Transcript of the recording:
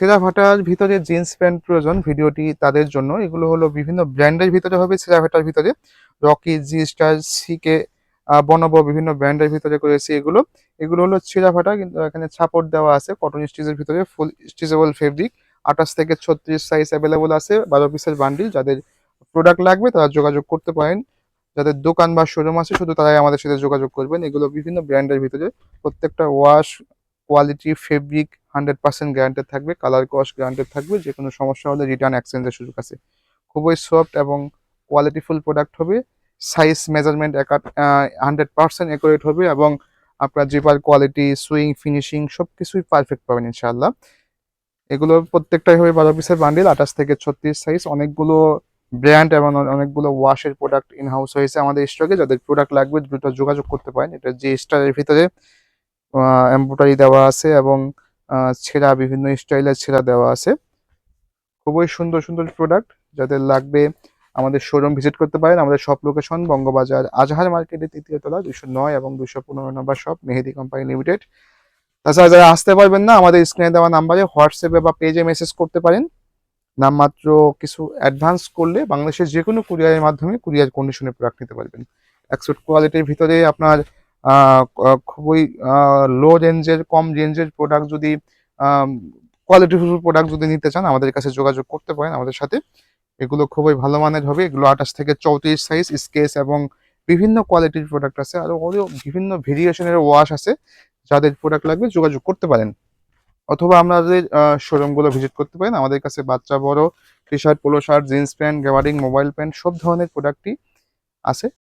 ছেঁড়া ফাটার ভিতরে জিন্স প্যান্ট প্রয়োজন ভিডিওটি তাদের জন্য। এগুলো হলো বিভিন্ন ব্র্যান্ডের ভিতরে হবে ছেঁড়া ফাটার ভিতরে। রকি জি স্টার সিকে বনব বিভিন্ন ব্র্যান্ডের ভিতরে করেছি এগুলো। এগুলো হলো ছেঁড়া ফাটা, কিন্তু এখানে ছাপড় দেওয়া আছে। কটন স্টিচের ভিতরে ফুল স্টিচেবল ফেব্রিক আঠাশ থেকে ছত্রিশ সাইজ অ্যাভেলেবল আছে, বারো পিসের বান্ডিল যাদের প্রোডাক্ট লাগবে তারা যোগাযোগ করতে পারেন। যাদের দোকান বা শোরুম আছে, শুধু তারাই আমাদের সাথে যোগাযোগ করবেন। এগুলো বিভিন্ন ব্র্যান্ডের ভিতরে। প্রত্যেকটা wash quality fabric hundred percent guaranteed থাকবে কালার কস্ট গ্যারান্টেড থাকবে যে কোনো সমস্যা হলে রিটার্ন এক্সচেঞ্জের সুযোগ আছে। খুবই সফট এবং কোয়ালিটিফুল প্রোডাক্ট হবে size measurement hundred percent accurate হবে এবং আপনার জিপার কোয়ালিটি সুইং ফিনিশিং সব কিছুই পারফেক্ট পাবেন ইনশাআল্লাহ। এগুলো প্রত্যেকটাই হবে বারো পিসের বান্ডিল আঠাশ থেকে ছত্রিশ সাইজ অনেকগুলো ব্র্যান্ড এবং অনেকগুলো ওয়াশের প্রোডাক্ট ইন হাউস হয়েছে আমাদের স্টকে যাদের প্রোডাক্ট লাগবে দ্রুত যোগাযোগ করতে পারেন। এটা যে স্টারের ভিতরে এম্ব্রয়ডারি দেওয়া আছে এবং ছেঁড়া, বিভিন্ন স্টাইলের ছেঁড়া দেওয়া আছে। খুবই সুন্দর সুন্দর প্রোডাক্ট যাদের লাগবে আমাদের শোরুম ভিজিট করতে পারেন। আমাদের শপ লোকেশন বঙ্গবাজার আজহার মার্কেটের তৃতীয় তলা দুশো নয় এবং দুশো পনেরো number shop Mehedi company limited তাছাড়া যারা আসতে পারবেন না, আমাদের স্ক্রিনে দেওয়া নাম্বারে হোয়াটসঅ্যাপে বা পেজে মেসেজ করতে পারেন। নামমাত্র কিছু অ্যাডভান্স করলে বাংলাদেশের যে কোনো কুরিয়ারের মাধ্যমে কুরিয়ার কন্ডিশনে প্রোডাক্ট নিতে পারবেন। অ্যাকসেপ্ট কোয়ালিটির ভিতরে আপনার খুবই লো রেঞ্জের কম রেঞ্জের প্রোডাক্ট যদি কোয়ালিটিফুল প্রোডাক্ট যদি নিতে চান, আমাদের কাছে যোগাযোগ করতে পারেন আমাদের সাথে। এগুলো খুবই ভালো মানের হবে। এগুলো আঠাশ থেকে চৌত্রিশ সাইজ স্কেচ এবং বিভিন্ন কোয়ালিটির প্রোডাক্ট আছে। আরও আরও বিভিন্ন ভেরিয়েশনের ওয়াশ আছে। যাদের প্রোডাক্ট লাগবে যোগাযোগ করতে পারেন। অথবা আমাদের শোরুমগুলো ভিজিট করতে পারেন। আমাদের কাছে বাচ্চা, বড় T shirt polo shirt jeans pant গ্যাবারিং mobile pant সব ধরনের প্রোডাক্টই আছে।